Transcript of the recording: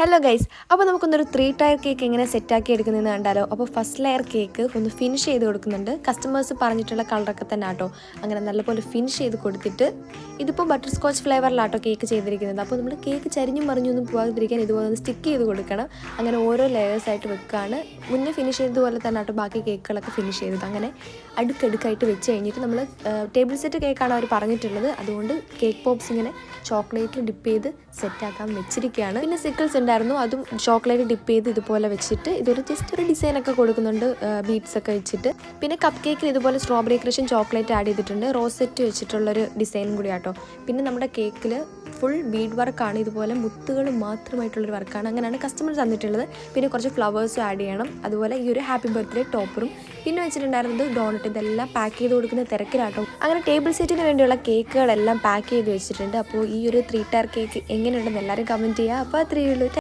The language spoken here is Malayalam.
ഹലോ ഗൈസ് അപ്പോൾ നമുക്കൊന്നൊരു ത്രീ ടയർ കേക്ക് എങ്ങനെ സെറ്റാക്കി എടുക്കുന്നതെന്ന് കണ്ടാലോ? അപ്പോൾ ഫസ്റ്റ് ലെയർ കേക്ക് ഒന്ന് ഫിനിഷ് ചെയ്ത് കൊടുക്കുന്നുണ്ട്. കസ്റ്റമേഴ്സ് പറഞ്ഞിട്ടുള്ള കളറൊക്കെ തന്നെ ആട്ടോ അങ്ങനെ നല്ലപോലെ ഫിനിഷ് ചെയ്ത് കൊടുത്തിട്ട് ഇതിപ്പോൾ ബട്ടർ സ്കോച്ച് ഫ്ലേവറിലാട്ടോ കേക്ക് ചെയ്തിരിക്കുന്നത്. അപ്പോൾ നമ്മൾ കേക്ക് ചരിഞ്ഞും മറിഞ്ഞൊന്നും പോകാതിരിക്കാൻ ഇതുപോലെ ഒന്ന് സ്റ്റിക്ക് ചെയ്ത് കൊടുക്കണം. അങ്ങനെ ഓരോ ലെയേഴ്സായിട്ട് വെക്കുകയാണ് മുന്നേ ഫിനിഷ് ചെയ്തതുപോലെ തന്നെ ആട്ടോ ബാക്കി കേക്കുകളൊക്കെ ഫിനിഷ് ചെയ്തത്. അങ്ങനെ അടുക്കടുക്കായിട്ട് വെച്ച് കഴിഞ്ഞിട്ട് നമ്മൾ ടേബിൾ സെറ്റ് കേക്കാണ് അവർ പറഞ്ഞിട്ടുള്ളത്. അതുകൊണ്ട് കേക്ക് പോപ്സ് ഇങ്ങനെ ചോക്ലേറ്റിൽ ഡിപ്പ് ചെയ്ത് സെറ്റാക്കാൻ വെച്ചിരിക്കുകയാണ്. പിന്നെ സിക്കിൾസ് ഉണ്ടായിരുന്നു. അതും ചോക്ലേറ്റ് ഡിപ്പ് ചെയ്ത് ഇതുപോലെ വെച്ചിട്ട് ഇതൊരു ജസ്റ്റ് ഒരു ഡിസൈൻ ഒക്കെ കൊടുക്കുന്നുണ്ട് ബീഡ്സ് ഒക്കെ വെച്ചിട്ട്. പിന്നെ കപ്പ് കേക്കിൽ ഇതുപോലെ സ്ട്രോബെറി ക്രഷും ചോക്ലേറ്റ് ആഡ് ചെയ്തിട്ടുണ്ട്. റോസെറ്റ് വെച്ചിട്ടുള്ളൊരു ഡിസൈനും കൂടി ആട്ടോ. പിന്നെ നമ്മുടെ കേക്കിൽ ഫുൾ ബീഡ് വർക്കാണ് ഇതുപോലെ മുത്തുകൾ മാത്രമായിട്ടുള്ളൊരു വർക്കാണ് അങ്ങനെയാണ് കസ്റ്റമർ തന്നിട്ടുള്ളത്. പിന്നെ കുറച്ച് ഫ്ലവേഴ്സും ആഡ് ചെയ്യണം. അതുപോലെ ഈ ഒരു ഹാപ്പി ബർത്ത്ഡേ ടോപ്പറും പിന്നെ വെച്ചിട്ടുണ്ടായിരുന്നത് ഡോണറ്റ് ഇതെല്ലാം പാക്ക് ചെയ്ത് കൊടുക്കുന്ന തിരക്കിലാട്ടോ. അങ്ങനെ ടേബിൾ സെറ്റിന് വേണ്ടിയുള്ള കേക്കുകളെല്ലാം പാക്ക് ചെയ്ത് വെച്ചിട്ടുണ്ട്. അപ്പോൾ ഈ ഒരു ത്രീ ടയർ കേക്ക് എങ്ങനെയുണ്ടെന്ന് എല്ലാവരും കമന്റ് ചെയ്യുക അപ്പോൾ അത്രയേ ഉള്ളൂ.